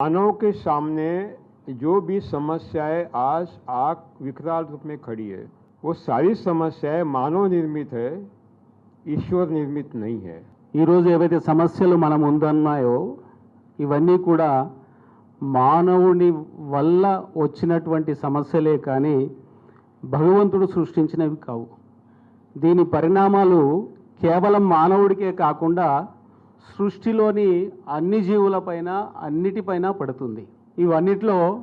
मानव के सामने जो भी समस्याएं आज आग विकराल रूप में खड़ी है वो सारी समस्याएं मानव निर्मित है ईश्वर निर्मित नहीं है ఈరోజు ఏవైతే సమస్యలు మన ముందున్నాయో ఇవన్నీ కూడా మానవుని వల్ల వచ్చినటువంటి సమస్యలే కానీ భగవంతుడు సృష్టించినవి కావు దీని పరిణామాలు కేవలం మానవుడికే కాకుండా సృష్టిలోని అన్ని జీవులపైన అన్నిటిపైన పడుతుంది. ఇవన్నిట్లో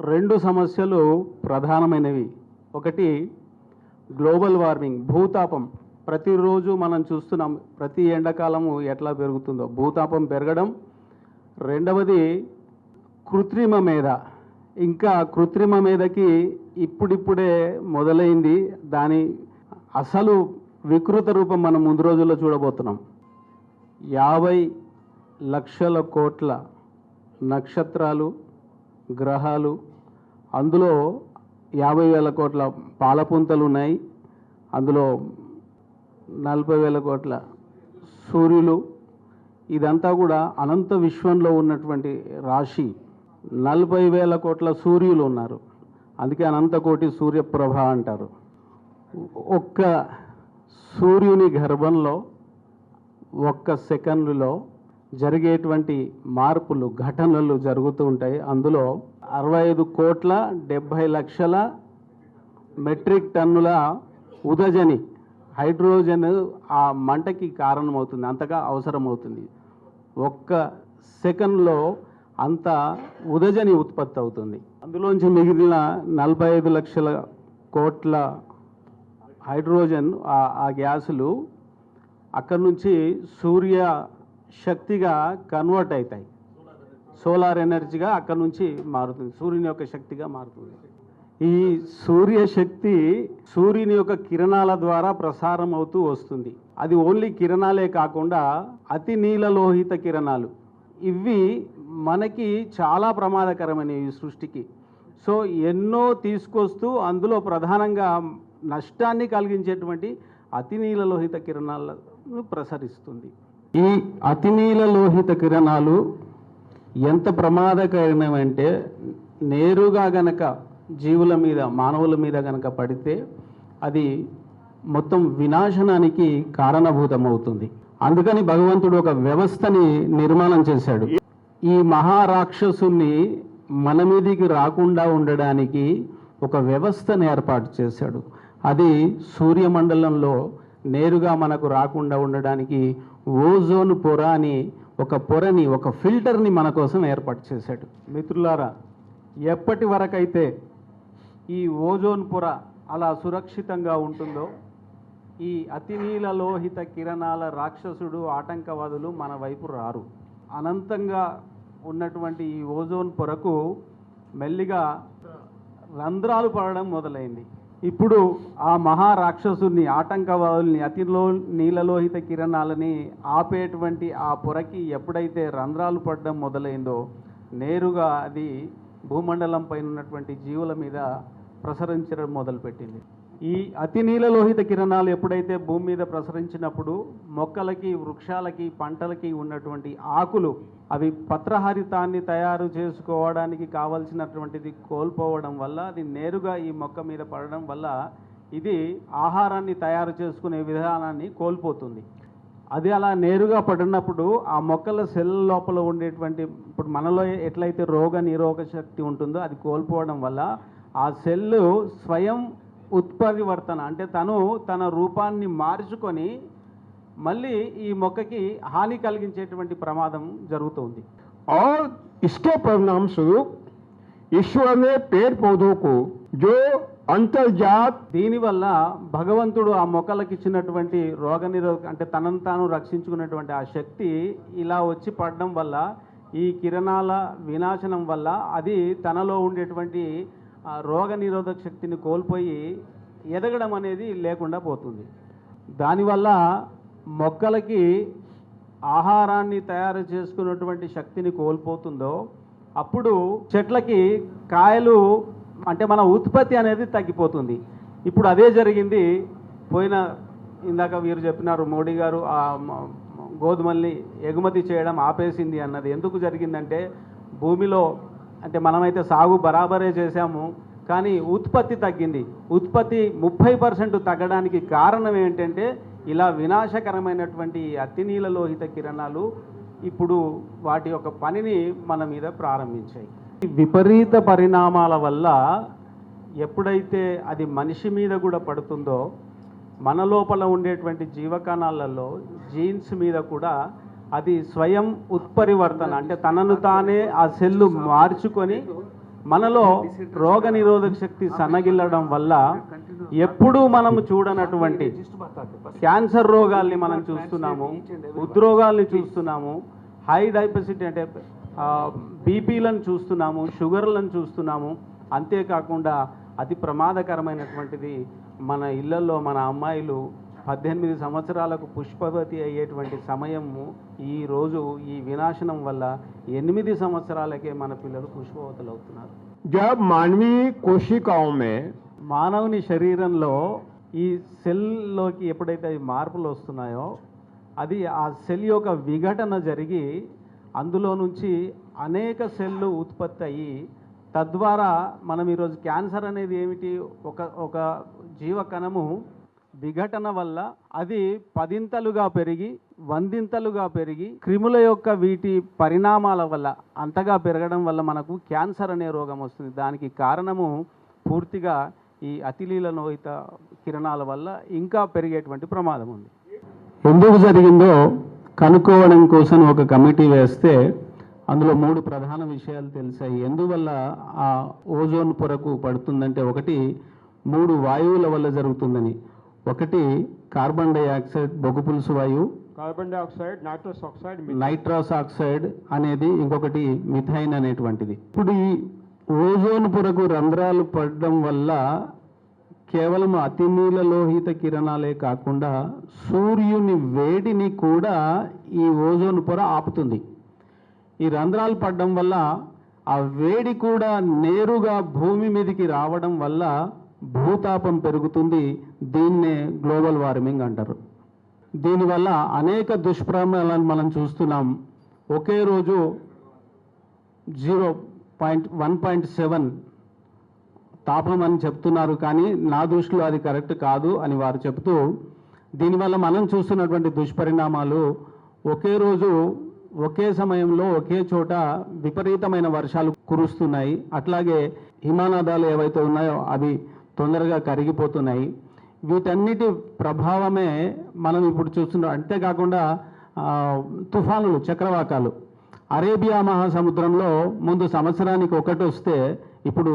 రెండు సమస్యలు ప్రధానమైనవి. ఒకటి గ్లోబల్ వార్మింగ్ భూతాపం. ప్రతిరోజు మనం చూస్తున్నాం ప్రతి ఎండాకాలము ఎట్లా పెరుగుతుందో. భూతాపం పెరగడం. రెండవది కృత్రిమ మేధ. ఇంకా కృత్రిమ మేధకి ఇప్పుడిప్పుడే మొదలైంది. దాని అసలు వికృత రూపం మనం ముందు రోజుల్లో చూడబోతున్నాం. యాభై లక్షల కోట్ల నక్షత్రాలు గ్రహాలు అందులో యాభై వేల కోట్ల పాలపుంతలు ఉన్నాయి. అందులో నలభై వేల కోట్ల సూర్యులు. ఇదంతా కూడా అనంత విశ్వంలో ఉన్నటువంటి రాశి. నలభై వేల కోట్ల సూర్యులు ఉన్నారు. అందుకే అనంత కోటి సూర్యప్రభ అంటారు. ఒక్క సూర్యుని గర్భంలో ఒక్క సెకండ్లో జరిగేటువంటి మార్పులు ఘటనలు జరుగుతూ ఉంటాయి. అందులో అరవై ఐదు కోట్ల డెబ్భై లక్షల మెట్రిక్ టన్నుల ఉదజని హైడ్రోజన్ ఆ మంటకి కారణమవుతుంది. అంతగా అవసరమవుతుంది. ఒక్క సెకండ్లో అంత ఉదజని ఉత్పత్తి అవుతుంది అందులోంచి మిగిలిన నలభై ఐదు లక్షల కోట్ల హైడ్రోజన్ ఆ- ఆ గ్యాసులు అక్కడి నుంచి సూర్య శక్తిగా కన్వర్ట్ అవుతాయి. సోలార్ ఎనర్జీగా అక్కడ నుంచి మారుతుంది. సూర్యుని యొక్క శక్తిగా మారుతుంది. ఈ సూర్య శక్తి సూర్యుని యొక్క కిరణాల ద్వారా ప్రసారం అవుతూ వస్తుంది. అది ఓన్లీ కిరణాలే కాకుండా అతి నీలలోహిత కిరణాలు. ఇవి మనకి చాలా ప్రమాదకరమైనవి ఈ సృష్టికి. సో ఎన్నో తీసుకొస్తూ అందులో ప్రధానంగా నష్టాన్ని కలిగించేటువంటి అతి నీలలోహిత కిరణాల ప్రసరిస్తుంది. ఈ అతినీల లోహిత కిరణాలు ఎంత ప్రమాదకరమంటే నేరుగా గనక జీవుల మీద మానవుల మీద గనక పడితే అది మొత్తం వినాశనానికి కారణభూతమవుతుంది. అందుకని భగవంతుడు ఒక వ్యవస్థని నిర్మాణం చేశాడు. ఈ మహారాక్షసుని మన మీదికి రాకుండా ఉండడానికి ఒక వ్యవస్థను ఏర్పాటు చేశాడు. అది సూర్యమండలంలో నేరుగా మనకు రాకుండా ఉండడానికి ఓజోన్ పొర అని ఒక పొరని ఒక ఫిల్టర్ని మన కోసం ఏర్పాటు చేశాడు. మిత్రులారా ఎప్పటి వరకైతే ఈ ఓజోన్ పొర అలా సురక్షితంగా ఉంటుందో ఈ అతినీల లోహిత కిరణాల రాక్షసుడు ఆటంకవాదులు మన వైపు రారు. అనంతంగా ఉన్నటువంటి ఈ ఓజోన్ పొరకు మెల్లిగా రంధ్రాలు పడడం మొదలైంది. ఇప్పుడు ఆ మహారాక్షసుని ఆటంకవాదుల్ని అతిలో నీలలోహిత కిరణాలని ఆపేటువంటి ఆ పొరకి ఎప్పుడైతే రంధ్రాలు పడడం మొదలైందో నేరుగా అది భూమండలం పైన ఉన్నటువంటి జీవుల మీద ప్రసరించడం మొదలుపెట్టింది. ఈ అతి నీలలోహిత కిరణాలు ఎప్పుడైతే భూమి మీద ప్రసరించినప్పుడు మొక్కలకి వృక్షాలకి పంటలకి ఉన్నటువంటి ఆకులు అవి పత్రహరితాన్ని తయారు చేసుకోవడానికి కావలసినటువంటిది కోల్పోవడం వల్ల అది నేరుగా ఈ మొక్క మీద పడడం వల్ల ఇది ఆహారాన్ని తయారు చేసుకునే విధానాన్ని కోల్పోతుంది. అది అలా నేరుగా పడినప్పుడు ఆ మొక్కల సెల్ లోపల ఉండేటువంటి ఇప్పుడు మనలో ఎట్లయితే రోగ నిరోధక శక్తి ఉంటుందో అది కోల్పోవడం వల్ల ఆ సెల్ స్వయం ఉత్పరివర్తన అంటే తను తన రూపాన్ని మార్చుకొని మళ్ళీ ఈ మొక్కకి హాని కలిగించేటువంటి ప్రమాదం జరుగుతుంది और इसके परिणाम स्वरूप ईश्वर ने पेड़ पौधों को जो अंतर्जात దీనివల్ల భగవంతుడు ఆ మొక్కలకు ఇచ్చినటువంటి రోగ నిరోధక అంటే తనను తాను రక్షించుకునేటువంటి ఆ శక్తి ఇలా వచ్చి పడడం వల్ల ఈ కిరణాల వినాశనం వల్ల అది తనలో ఉండేటువంటి ఆ రోగ నిరోధక శక్తిని కోల్పోయి ఎదగడం అనేది లేకుండా పోతుంది. దానివల్ల మొక్కలకి ఆహారాన్ని తయారు చేసుకున్నటువంటి శక్తిని కోల్పోతుందో అప్పుడు చెట్లకి కాయలు అంటే మన ఉత్పత్తి అనేది తగ్గిపోతుంది. ఇప్పుడు అదే జరిగింది. పోయిన ఇందాక వీరు చెప్పినారు మోడీ గారు ఆ గోధుమల్ని ఎగుమతి చేయడం ఆపేసింది అన్నది. ఎందుకు జరిగిందంటే భూమిలో అంటే మనమైతే సాగు బరాబరే చేశాము కానీ ఉత్పత్తి తగ్గింది. ఉత్పత్తి ముప్పై పర్సెంట్ తగ్గడానికి కారణం ఏంటంటే ఇలా వినాశకరమైనటువంటి ఈ అతినీల లోహిత కిరణాలు ఇప్పుడు వాటి యొక్క పనిని మన మీద ప్రారంభించాయి. ఈ విపరీత పరిణామాల వల్ల ఎప్పుడైతే అది మనిషి మీద కూడా పడుతుందో మన లోపల ఉండేటువంటి జీవకణాలలో జీన్స్ మీద కూడా అది స్వయం ఉత్పరివర్తన. అంటే తనను తానే ఆ సెల్లు మార్చుకొని మనలో రోగ నిరోధక శక్తి సన్నగిల్లడం వల్ల ఎప్పుడూ మనం చూడనటువంటి క్యాన్సర్ రోగాల్ని మనం చూస్తున్నాము ఉద్రోగాల్ని చూస్తున్నాము హై డైపసిటీ అంటే బీపీలను చూస్తున్నాము షుగర్లను చూస్తున్నాము. అంతేకాకుండా అతి ప్రమాదకరమైనటువంటిది మన ఇళ్ళలో మన అమ్మాయిలు పద్దెనిమిది సంవత్సరాలకు పుష్పవతి అయ్యేటువంటి సమయము ఈరోజు ఈ వినాశనం వల్ల ఎనిమిది సంవత్సరాలకే మన పిల్లలు పుష్పవతులు అవుతున్నారు. జబ్ మానవీ కోశికామే మానవుని శరీరంలో ఈ సెల్లోకి ఎప్పుడైతే అవి మార్పులు వస్తున్నాయో అది ఆ సెల్ యొక్క విఘటన జరిగి అందులో నుంచి అనేక సెల్లు ఉత్పత్తి అయ్యి తద్వారా మనం ఈరోజు క్యాన్సర్ అనేది ఏమిటి? ఒక ఒక జీవకణము విఘటన వల్ల అది పదింతలుగా పెరిగి వందింతలుగా పెరిగి క్రిముల యొక్క వీటి పరిణామాల వల్ల అంతగా పెరగడం వల్ల మనకు క్యాన్సర్ అనే రోగం వస్తుంది. దానికి కారణము పూర్తిగా ఈ అతిలీలనోహిత కిరణాల వల్ల ఇంకా పెరిగేటువంటి ప్రమాదం ఉంది. ఎందుకు జరిగిందో కనుక్కోవడం కోసం ఒక కమిటీ వేస్తే అందులో మూడు ప్రధాన విషయాలు తెలిసాయి. ఎందువల్ల ఆ ఓజోన్ పొరకు పడుతుందంటే ఒకటి మూడు వాయువుల వల్ల జరుగుతుందని. ఒకటి కార్బన్ డైఆక్సైడ్ బొగ్గు పులుసు వాయువు carbon dioxide nitrous oxide nitrous oxide అనేది ఇంకొకటి మిథైన్ అనేటువంటిది. ఇప్పుడు ఈ ఓజోన్ పొరకు రంధ్రాలు పడడం వల్ల కేవలం అతినీల లోహిత కిరణాలే కాకుండా సూర్యుని వేడిని కూడా ఈ ఓజోన్ పొర ఆపుతుంది. ఈ రంధ్రాలు పడడం వల్ల ఆ వేడి కూడా నేరుగా భూమి మీదకి రావడం వల్ల భూతాపం పెరుగుతుంది దీన్నే గ్లోబల్ వార్మింగ్ అంటారు. దీనివల్ల అనేక దుష్ప్రమాలను మనం చూస్తున్నాం. ఒకే రోజు zero point one point seven తాపం అని చెప్తున్నారు కానీ నా దృష్టిలో అది కరెక్ట్ కాదు అని వారు చెబుతూ దీనివల్ల మనం చూస్తున్నటువంటి దుష్పరిణామాలు ఒకే రోజు ఒకే సమయంలో ఒకే చోట విపరీతమైన వర్షాలు కురుస్తున్నాయి. అట్లాగే హిమానాదాలు ఏవైతే ఉన్నాయో అవి తొందరగా కరిగిపోతున్నాయి. వీటన్నిటి ప్రభావమే మనం ఇప్పుడు చూస్తున్నాం. అంతేకాకుండా తుఫానులు చక్రవాకాలు. అరేబియా మహాసముద్రంలో ముందు సంవత్సరానికి ఒకటి వస్తే ఇప్పుడు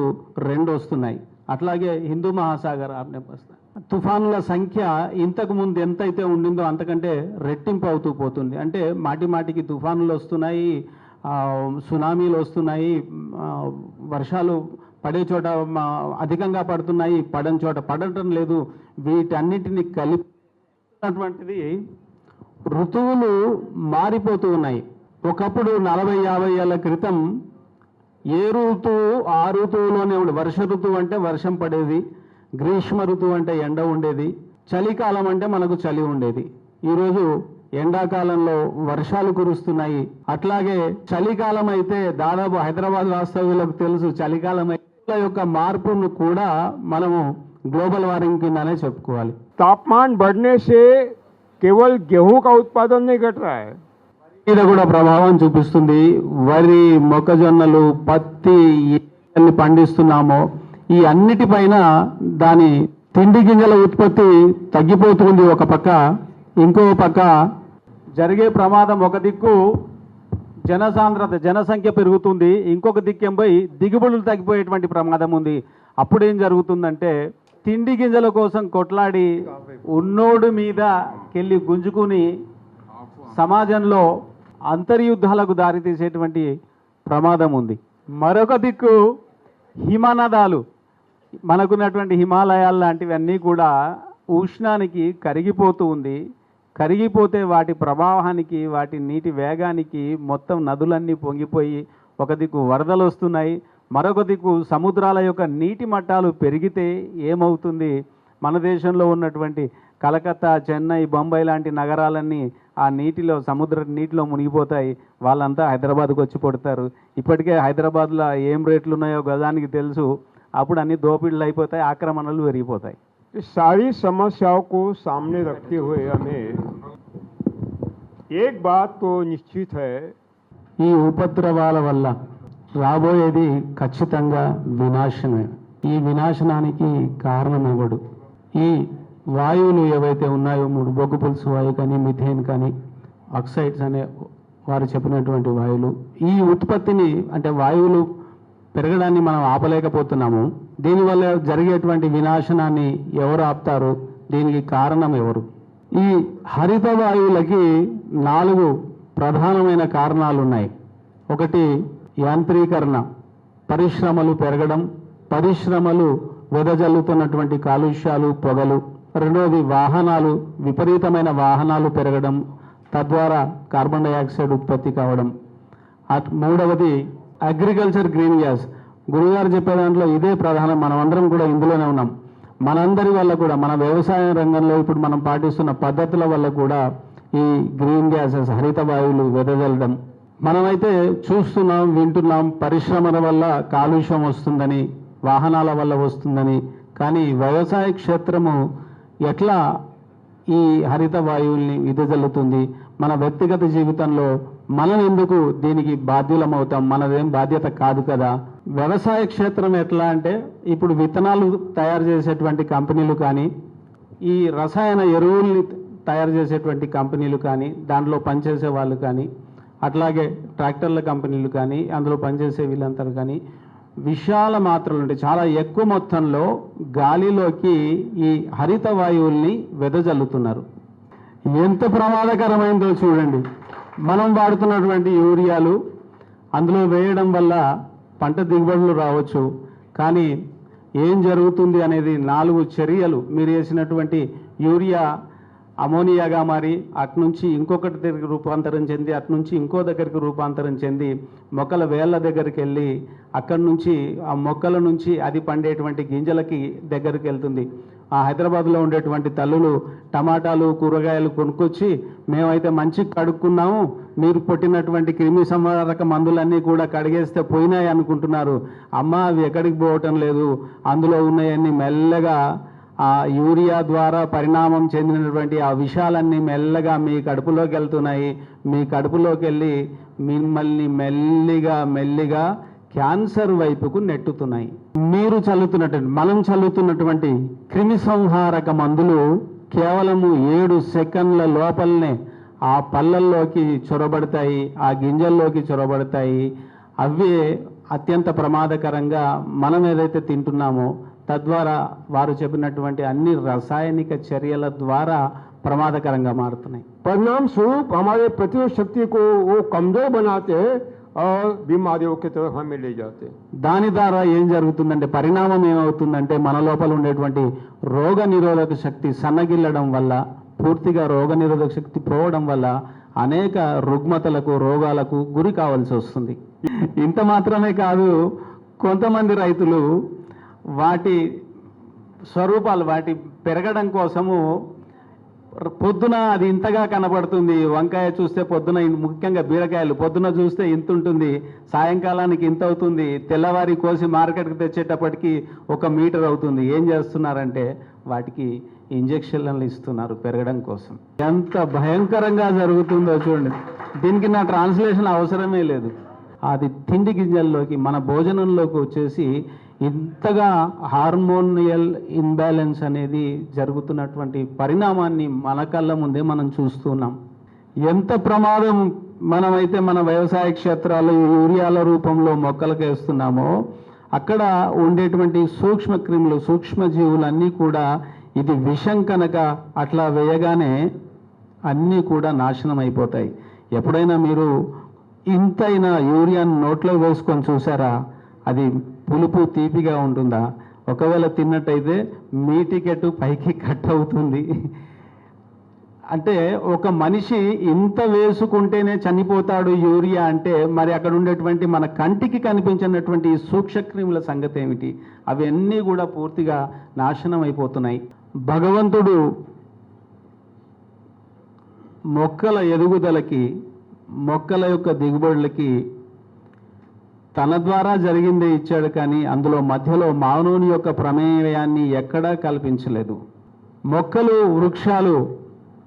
రెండు వస్తున్నాయి. అట్లాగే హిందూ మహాసాగర్ ఆజ్ఞ వస్తాయి. తుఫానుల సంఖ్య ఇంతకు ముందు ఎంతైతే ఉండిందో అంతకంటే రెట్టింపు అవుతూ పోతుంది. అంటే మాటి మాటికి తుఫానులు వస్తున్నాయి సునామీలు వస్తున్నాయి వర్షాలు పడే చోట అధికంగా పడుతున్నాయి పడని చోట పడటం లేదు. వీటన్నిటిని కలిపినటువంటిది ఋతువులు మారిపోతూ ఉన్నాయి. ఒకప్పుడు నలభై యాభై ఏళ్ళ క్రితం ఏ ఋతువు ఆ ఋతువులోనే ఉండే. వర్ష ఋతువు అంటే వర్షం పడేది గ్రీష్మ ఋతువు అంటే ఎండ ఉండేది చలికాలం అంటే మనకు చలి ఉండేది. ఈరోజు ఎండాకాలంలో వర్షాలు కురుస్తున్నాయి. అట్లాగే చలికాలం అయితే దాదాపు హైదరాబాద్ వాస్తవ్యులకు తెలుసు చలికాలం అయితే యొక్క మార్పును కూడా మనము గ్లోబల్ వార్మింగ్ కిందనే చెప్పుకోవాలి. తాపమాన్ బడనే కేవల్ గెహూక ఉత్పాదన ఉత్పాదన్ మీద కూడా ప్రభావం చూపిస్తుంది. వరి మొక్కజొన్నలు పత్తి అన్ని పండిస్తున్నామో ఈ అన్నిటిపైన దాని తిండి గింజల ఉత్పత్తి తగ్గిపోతుంది. ఒక పక్క ఇంకో పక్క జరిగే ప్రమాదం ఒక దిక్కు జనసాంద్రత జనసంఖ్య పెరుగుతుంది. ఇంకొక దిక్కెంపై దిగుబడులు తగ్గిపోయేటువంటి ప్రమాదం ఉంది. అప్పుడేం జరుగుతుందంటే తిండి గింజల కోసం కొట్లాడి ఉన్నోడు మీద కెళ్ళి గుంజుకుని సమాజంలో అంతర్యుద్ధాలకు దారితీసేటువంటి ప్రమాదం ఉంది. మరొక దిక్కు హిమనదాలు. మనకున్నటువంటి హిమాలయాలు లాంటివన్నీ కూడా ఉష్ణానికి కరిగిపోతూ ఉంది. కరిగిపోతే వాటి ప్రవాహానికి వాటి నీటి వేగానికి మొత్తం నదులన్నీ పొంగిపోయి ఒక దిక్కు వరదలు వస్తున్నాయి మరొక దిక్కు సముద్రాల యొక్క నీటి మట్టాలు పెరిగితే ఏమవుతుంది? మన దేశంలో ఉన్నటువంటి కలకత్తా చెన్నై బొంబాయి లాంటి నగరాలన్నీ ఆ నీటిలో సముద్ర నీటిలో మునిగిపోతాయి. వాళ్ళంతా హైదరాబాద్కు వచ్చి పడతారు. ఇప్పటికే హైదరాబాద్లో ఏం రేట్లు ఉన్నాయో గజానికి తెలుసు. అప్పుడు అన్ని దోపిడీలు అయిపోతాయి ఆక్రమణలు పెరిగిపోతాయి. इस सारी समस्याओं को सामने रखते हुए हमें एक बात तो निश्चित है ఈ ఉపద్రవాల వల్ల రాబోయేది ఖచ్చితంగా వినాశనమే ఈ వినాశనానికి కారణం ఎవడు ఈ వాయువులు ఏవైతే ఉన్నాయో మూడు బొగ్గు పులుసు వాయువు కానీ మిథేన్ కానీ ఆక్సైడ్స్ అనే వారు చెప్పినటువంటి వాయువులు ఈ ఉత్పత్తిని అంటే వాయువులు పెరగడాన్ని మనం ఆపలేకపోతున్నాము దీనివల్ల జరిగేటువంటి వినాశనాన్ని ఎవరు ఆపుతారు? దీనికి కారణం ఎవరు? ఈ హరిత వాయువులకి నాలుగు ప్రధానమైన కారణాలు ఉన్నాయి ఒకటి యాంత్రీకరణ పరిశ్రమలు పెరగడం పరిశ్రమలు వెదజల్లుతున్నటువంటి కాలుష్యాలు పొగలు. రెండవది వాహనాలు విపరీతమైన వాహనాలు పెరగడం తద్వారా కార్బన్ డైఆక్సైడ్ ఉత్పత్తి కావడం. అట్ మూడవది అగ్రికల్చర్ గ్రీన్ గ్యాస్ గురుగారు చెప్పే దాంట్లో ఇదే ప్రధానం. మనమందరం కూడా ఇందులోనే ఉన్నాం. మనందరి వల్ల కూడా మన వ్యవసాయ రంగంలో ఇప్పుడు మనం పాటిస్తున్న పద్ధతుల వల్ల కూడా ఈ గ్రీన్ గ్యాసెస్ హరిత వాయువులు వెదజల్లడం. మనమైతే చూస్తున్నాం వింటున్నాం పరిశ్రమల వల్ల కాలుష్యం వస్తుందని వాహనాల వల్ల వస్తుందని. కానీ వ్యవసాయ క్షేత్రము ఎట్లా ఈ హరిత వాయువుల్ని విదజల్లుతుంది? మన వ్యక్తిగత జీవితంలో మనం ఎందుకు దీనికి బాధ్యులమవుతాం? మనదేం బాధ్యత కాదు కదా? వ్యవసాయ క్షేత్రం ఎట్లా అంటే ఇప్పుడు విత్తనాలు తయారు చేసేటువంటి కంపెనీలు కానీ ఈ రసాయన ఎరువుల్ని తయారు చేసేటువంటి కంపెనీలు కానీ దాంట్లో పనిచేసే వాళ్ళు కానీ అట్లాగే ట్రాక్టర్ల కంపెనీలు కానీ అందులో పనిచేసే వీళ్ళంతా కానీ విశాల మాత్రలు ఉంటాయి చాలా ఎక్కువ మొత్తంలో గాలిలోకి ఈ హరిత వాయువుల్ని వెదజల్లుతున్నారు. ఎంత ప్రమాదకరమైందో చూడండి. మనం వాడుతున్నటువంటి యూరియాలు అందులో వేయడం వల్ల పంట దిగుబడులు రావచ్చు. కానీ ఏం జరుగుతుంది అనేది నాలుగు చర్యలు. మీరు వేసినటువంటి యూరియా అమోనియాగా మారి అటునుంచి ఇంకొకటి దగ్గరికి రూపాంతరం చెంది అటునుంచి ఇంకో దగ్గరికి రూపాంతరం చెంది మొక్కల వేళ్ళ దగ్గరికి వెళ్ళి అక్కడి నుంచి ఆ మొక్కల నుంచి అది పండేటువంటి గింజలకి దగ్గరికి వెళ్తుంది. ఆ హైదరాబాద్లో ఉండేటువంటి తల్లులు టమాటాలు కూరగాయలు కొనుక్కొచ్చి మేమైతే మంచి కడుక్కున్నాము. మీరు పుట్టినటువంటి క్రిమి సంహారక మందులన్నీ కూడా కడిగేస్తే పోయినాయి అనుకుంటున్నారు. అమ్మ అవి ఎక్కడికి పోవటం లేదు. అందులో ఉన్నాయన్నీ మెల్లగా ఆ యూరియా ద్వారా పరిణామం చెందినటువంటి ఆ విషాలన్నీ మెల్లగా మీ కడుపులోకి వెళ్తున్నాయి. మీ కడుపులోకి వెళ్ళి మిమ్మల్ని మెల్లిగా మెల్లిగా క్యాన్సర్ వైపుకు నెట్టుతున్నాయి మీరు చల్లుతున్నటువంటి మనం చల్లుతున్నటువంటి క్రిమి సంహారక మందులు కేవలము ఏడు సెకండ్ల లోపలనే ఆ పళ్ళల్లోకి చొరబడతాయి ఆ గింజల్లోకి చొరబడతాయి అవే అత్యంత ప్రమాదకరంగా మనం ఏదైతే తింటున్నామో తద్వారా వారు చెప్పినటువంటి అన్ని రసాయనిక చర్యల ద్వారా ప్రమాదకరంగా మారుతున్నాయి परिणाम स्वरूप हमारे प्रतिरोध शक्ति को वो कमजोर बनाते हैं और बीमारियों की तरफ हमें ले जाते हैं దాని ద్వారా ఏం జరుగుతుందంటే పరిణామం ఏమవుతుందంటే మన లోపల ఉండేటువంటి రోగ నిరోధక శక్తి సన్నగిల్లడం వల్ల పూర్తిగా రోగ నిరోధక శక్తి పోవడం వల్ల అనేక రుగ్మతలకు రోగాలకు గురి కావాల్సి వస్తుంది ఇంత మాత్రమే కాదు కొంతమంది రైతులు వాటి స్వరూపాలు వాటి పెరగడం కోసము పొద్దున అది ఇంతగా కనబడుతుంది. వంకాయ చూస్తే పొద్దున ముఖ్యంగా బీరకాయలు పొద్దున చూస్తే ఇంత ఉంటుంది. సాయంకాలానికి ఇంత అవుతుంది. తెల్లవారి కోసి మార్కెట్కి తెచ్చేటప్పటికి ఒక మీటర్ అవుతుంది. ఏం చేస్తున్నారంటే వాటికి ఇంజక్షన్లను ఇస్తున్నారు పెరగడం కోసం. ఎంత భయంకరంగా జరుగుతుందో చూడండి. దీనికి నా ట్రాన్స్లేషన్ అవసరమే లేదు. అది తిండి గింజల్లోకి మన భోజనంలోకి వచ్చేసి ఇంతగా హార్మోనియల్ ఇన్బ్యాలెన్స్ అనేది జరుగుతున్నటువంటి పరిణామాన్ని మన కళ్ళ ముందే మనం చూస్తున్నాం ఎంత ప్రమాదం మనమైతే మన వ్యవసాయ క్షేత్రాల్లో యూరియాల రూపంలో మొక్కలకు వేస్తున్నామో అక్కడ ఉండేటువంటి సూక్ష్మ క్రిములు సూక్ష్మజీవులన్నీ కూడా ఇది విషం కనుక అట్లా వేయగానే అన్నీ కూడా నాశనం అయిపోతాయి. ఎప్పుడైనా మీరు ఇంతైనా యూరియాను నోట్లో వేసుకొని చూసారా? అది పులుపు తీపిగా ఉంటుందా? ఒకవేళ తిన్నట్టయితే మీ టికెట్ పైకి కట్ అవుతుంది. అంటే ఒక మనిషి ఇంత వేసుకుంటేనే చనిపోతాడు యూరియా అంటే మరి అక్కడ ఉండేటువంటి మన కంటికి కనిపించినటువంటి ఈ సూక్ష్మక్రిముల సంగతి ఏమిటి అవన్నీ కూడా పూర్తిగా నాశనం అయిపోతున్నాయి. భగవంతుడు మొక్కల ఎదుగుదలకి మొక్కల యొక్క దిగుబడులకి తన ద్వారా జరిగిందే ఇచ్చాడు కానీ అందులో మధ్యలో మానవుని యొక్క ప్రమేయాన్ని ఎక్కడా కల్పించలేదు. మొక్కలు వృక్షాలు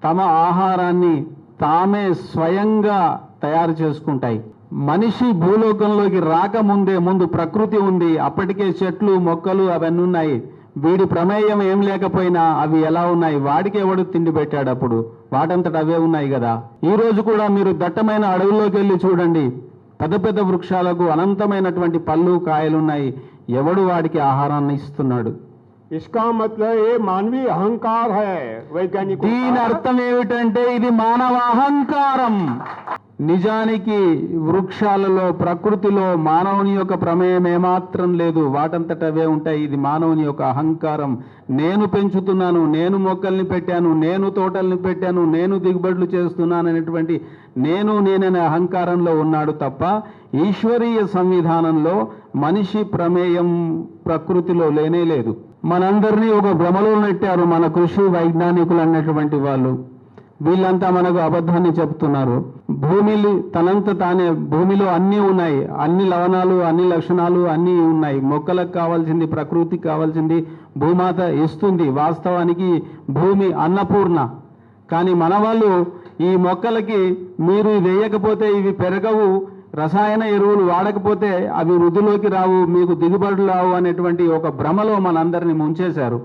తమ ఆహారాన్ని తామే స్వయంగా తయారు చేసుకుంటాయి. మనిషి భూలోకంలోకి రాకముందే ముందు ప్రకృతి ఉంది. అప్పటికే చెట్లు మొక్కలు అవన్నీ ఉన్నాయి. వీడి ప్రమేయం ఏం లేకపోయినా అవి ఎలా ఉన్నాయి? వాడికి ఎవడు తిండి పెట్టాడు అప్పుడు. వాటంతట అవే ఉన్నాయి కదా. ఈ రోజు కూడా మీరు దట్టమైన అడవుల్లోకి వెళ్ళి చూడండి. పెద్ద పెద్ద వృక్షాలకు అనంతమైనటువంటి పళ్ళు కాయలు ఉన్నాయి ఎవడు వాడికి ఆహారాన్ని ఇస్తున్నాడు? ఏ దీని అర్థం ఏమిటంటే ఇది మానవ అహంకారం. నిజానికి వృక్షాలలో ప్రకృతిలో మానవుని యొక్క ప్రమేయం ఏమాత్రం లేదు. వాటంతటవే ఉంటాయి. ఇది మానవుని యొక్క అహంకారం. నేను పెంచుతున్నాను నేను మొక్కల్ని పెట్టాను నేను తోటల్ని పెట్టాను నేను దిగుబడులు చేస్తున్నాను అనేటువంటి నేను నేననే అహంకారంలో ఉన్నాడు తప్ప ఈశ్వరీయ సంవిధానంలో మనిషి ప్రమేయం ప్రకృతిలో లేనే లేదు. మనందరినీ ఒక భ్రమలో నెట్టారు మన కృషి వైజ్ఞానికులు అన్నటువంటి వాళ్ళు. వీళ్ళంతా మనకు అబద్ధాన్ని చెప్తున్నారు భూమి తనంత తానే భూమిలో అన్నీ ఉన్నాయి. అన్ని లవణాలు అన్ని లక్షణాలు అన్నీ ఉన్నాయి. మొక్కలకు కావాల్సింది ప్రకృతికి కావాల్సింది భూమాత ఇస్తుంది. వాస్తవానికి భూమి అన్నపూర్ణ. కానీ మన వాళ్ళు ఈ మొక్కలకి మీరు వేయకపోతే ఇవి పెరగవు రసాయన ఎరువులు వాడకపోతే అవి వృద్ధిలోకి రావు మీకు దిగుబడులు రావు అనేటువంటి ఒక భ్రమలో మనందరినీ ముంచేశారు.